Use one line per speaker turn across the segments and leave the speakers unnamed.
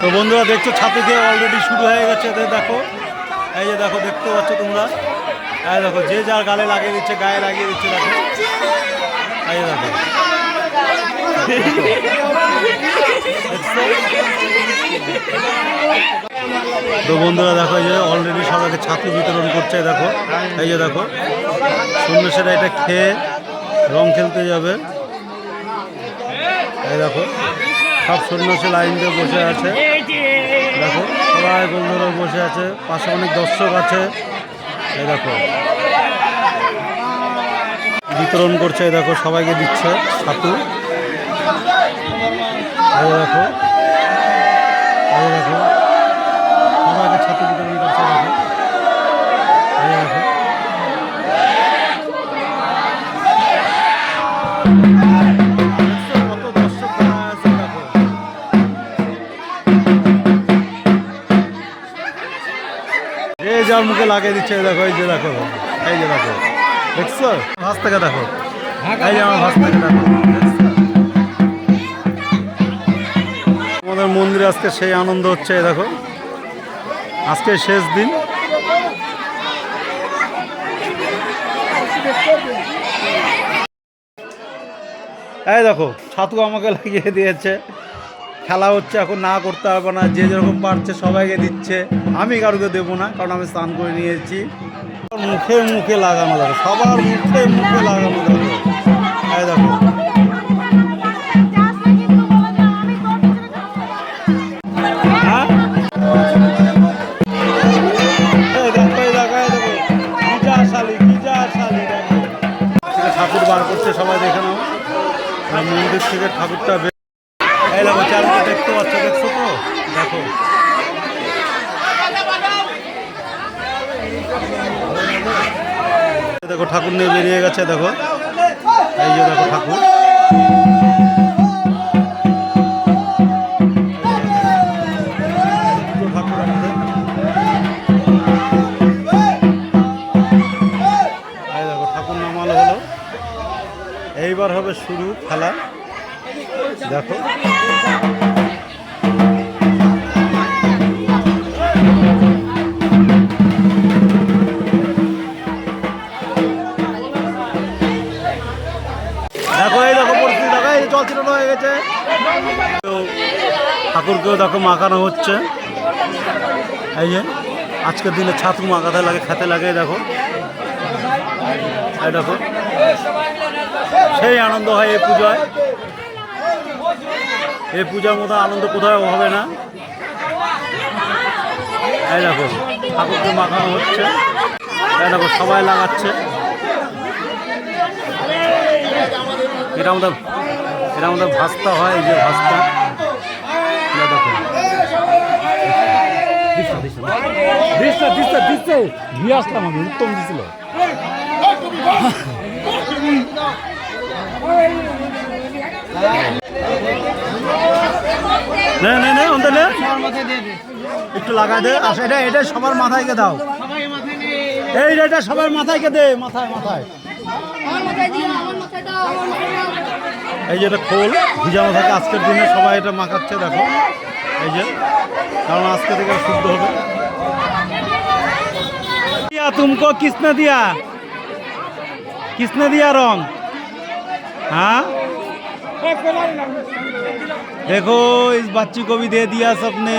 তো বন্ধুরা, দেখছ, ছাতে দিয়ে অলরেডি শুরু হয়ে গেছে। দেখো, এই যে দেখো, দেখতে পাচ্ছ তোমরা? এই দেখো, যে যার গালে লাগিয়ে দিচ্ছে, গায়ে লাগিয়ে দিচ্ছে, দেখো। এই দেখো। তো বন্ধুরা, দেখো, এই যে অলরেডি সবাইকে ছাতু বিতরণ করছে দেখো। এই যে দেখো সেটা এটা খেয়ে রং খেলতে যাবে। এই দেখো, সব সন্ন্যাসী লাইন দিয়ে বসে আছে। সবাই গোল ধরে বসে আছে, পাশে অনেক দর্শক আছে। এই দেখো। বিতরণ করছে, এই দেখো, সবাইকে দিচ্ছে ছাতু দেখো। এই দেখো। সবাইকে ছাতু বিতরণ করছে দেখো। যার মুখে লাগিয়ে দিচ্ছে দেখো, এই যে দেখো, এই যে দেখো। দেখছ? ভাস থেকে দেখো। এই যে আমার ভাস থেকে দেখো? আমাদের মন্দিরে আজকে সেই আনন্দ হচ্ছে দেখো। আজকে শেষ দিন। এই দেখো, ছাতু আমাকে লাগিয়ে দিয়েছে। খেলা হচ্ছে, এখন না করতে পারব না, যে যেরকম পারছে সবাইকে দিচ্ছে। আমি কারোকে দেবো না, কারণ আমি স্নান করে নিয়েছি। মুখে মুখে লাগানো দেখো সবার মুখে মুখে লাগানো দেখো। এই দেখো ঠাকুর বার করছে, সবাই দেখে মন্দির থেকে ঠাকুরটা এই দেখো, চারদিকে দেখতে পাচ্ছ, দেখছ তো? দেখো। দেখো, ঠাকুর নিয়ে বেরিয়ে গেছে, দেখো। এই যে দেখো ঠাকুর। এইবার হবে শুরু, খেলা। দেখো। ঠাকুরকেও দেখো মাখানো হচ্ছে। এই যে, আজকের দিনে ছাতু মাখাতে লাগে, খেতে লাগে দেখো। এই দেখো। সেই আনন্দ হয় এই পুজোয়। এই পূজার মতো আনন্দ কোথাও হবে না। এই দেখো, ঠাকুরকে মাখানো হচ্ছে। এই দেখো, সবাই লাগাচ্ছে। এটা আমাদের এটা আমাদের ভাস্তা হয়, এই যে ভাস্তা।
উত্তম দিছিল।
একটু লাগাই দে। আচ্ছা এটা এটা সবার মাথায় কে দাও। এই, এটা সবার মাথায় কে দে। মাথায় মাথায়। এই যে এটা খোল ভিজানো থাকে আজকের দিনে সবাই এটা মাখাচ্ছে দেখো এই যে কারণ আজকে থেকে শুদ্ধ হবে दिया तुमको किसने दिया किसने दिया रंग हाँ देखो इस बच्ची को भी दे दिया सबने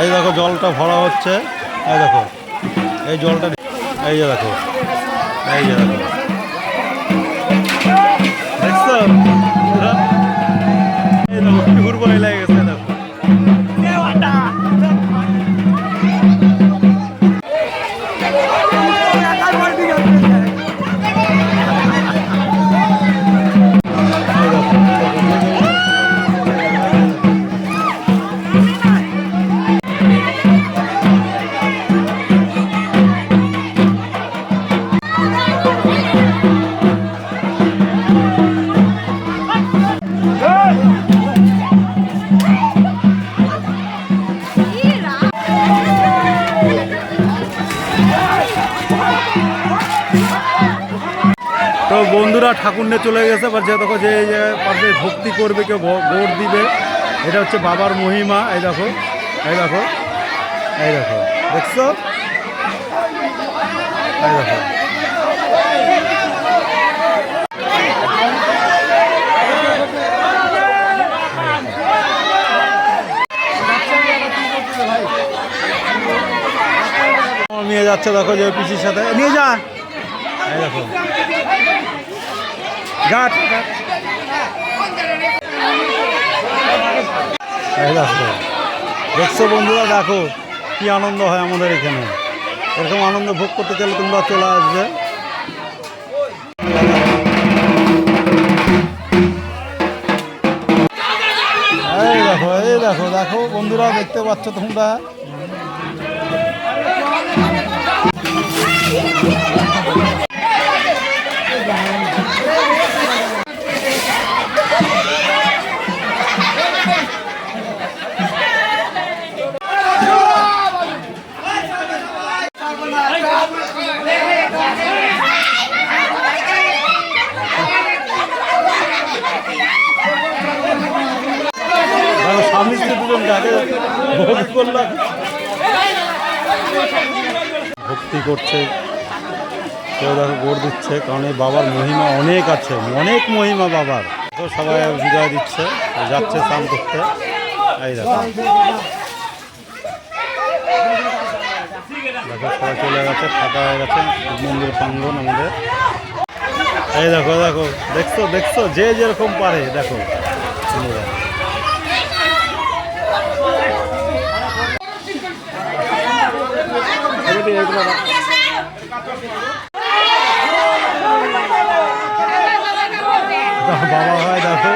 এই দেখো জলটা ভরা হচ্ছে। এই দেখো, এই জলটা এই যে দেখো, এই যে দেখো। দেখছ? ঘুরবো লেগে গেছে। বন্ধুরা ঠাকুর নিয়ে চলে গেছে, এবার যে দেখো যে পাশে ভক্তি করবে, কেউ ভোট দিবে। এটা হচ্ছে বাবার মহিমা, এই দেখো এই দেখো এই দেখো, দেখছ? এই দেখো। নিয়ে যাচ্ছে দেখো যে পিসির সাথে। নিয়ে যা। দেখো। দেখো, দেখছ বন্ধুরা, দেখো কি আনন্দ হয় আমাদের এখানে। এরকম আনন্দ ভোগ করতে চাইলে তোমরা চলে আসবে। এই দেখো এই দেখো দেখো বন্ধুরা, দেখতে পাচ্ছ তোমরা? দুজন ভক্তি করছে কেউ দেখো গোড় দিচ্ছে, কারণ এই বাবার মহিমা অনেক আছে, অনেক মহিমা বাবার। তো সবাই বিদায় দিচ্ছে, যাচ্ছে স্নান করতে। এই দেখো। সবাই চলে গেছে, ফাঁকা হয়ে গেছে, মন্দির প্রাঙ্গন আমাদের। এই দেখো দেখো, দেখছ দেখছ, যে যেরকম পারে, দেখো বন্ধুরা। বাবা হয় দেখো।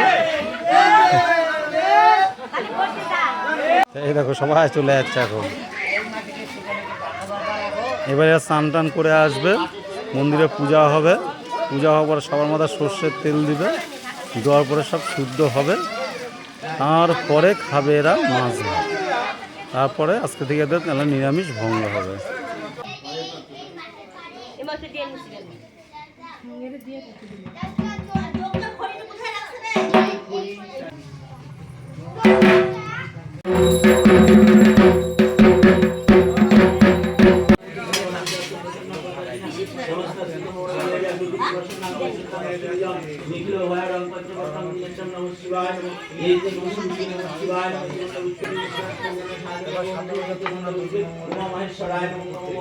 এই দেখো সবাই চলে যাচ্ছে এখন। এবারে স্নান টান করে আসবে। মন্দিরে পূজা হবে। পূজা হওয়ার পরে সবার মাথায় সর্ষের তেল দিবে। দেওয়ার পরে সব শুদ্ধ হবে। তারপরে খাবে এরা মাছ ভাত। তারপরে আজকে থেকে এদের তাহলে নিরামিষ ভঙ্গ হবে।
করতে দিয়ে নিছিলেন এটা দিয়ে করতে দিলাম দোকানটা খড়িটা কোথায় রাখছেন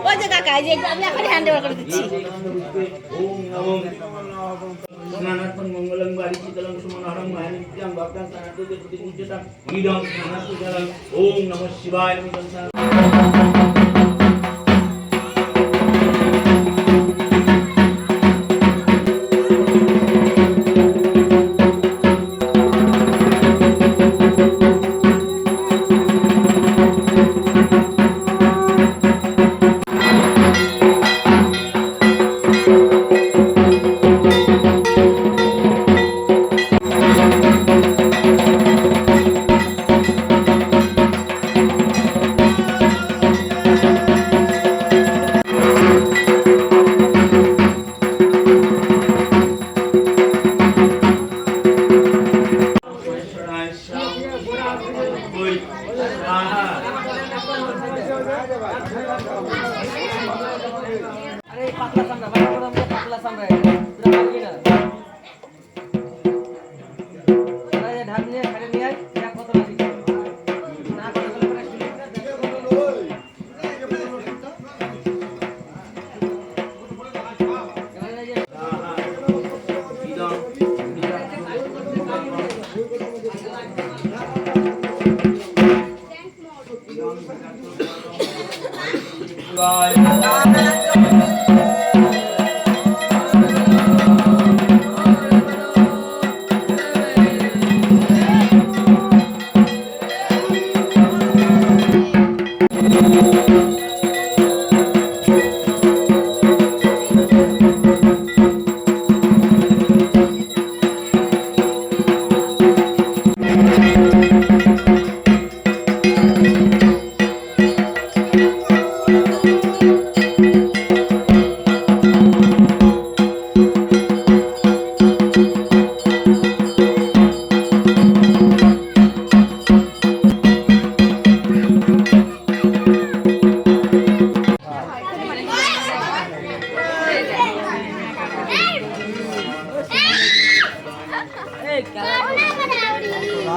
ওই যে কাকা, এই যে আমি এখন হ্যান্ড ওভার করে দিচ্ছি।
স্নানার্থম মঙ্গলং বাড়ি শীতলং সুমনহরং মায়ানিত্যং ভক্তাং স্নানার্থতে প্রতিপূজ্যতাং ঈদং স্নানার্থজলং ওম নমঃ শিবায়। নমঃ স্নান
अरे पातला सांगा पातला सांगा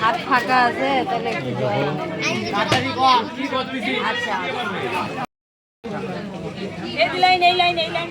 হাত ফাঁকা আছে তাহলে একটু আচ্ছা। এই লাইন এই লাইন এই লাইন।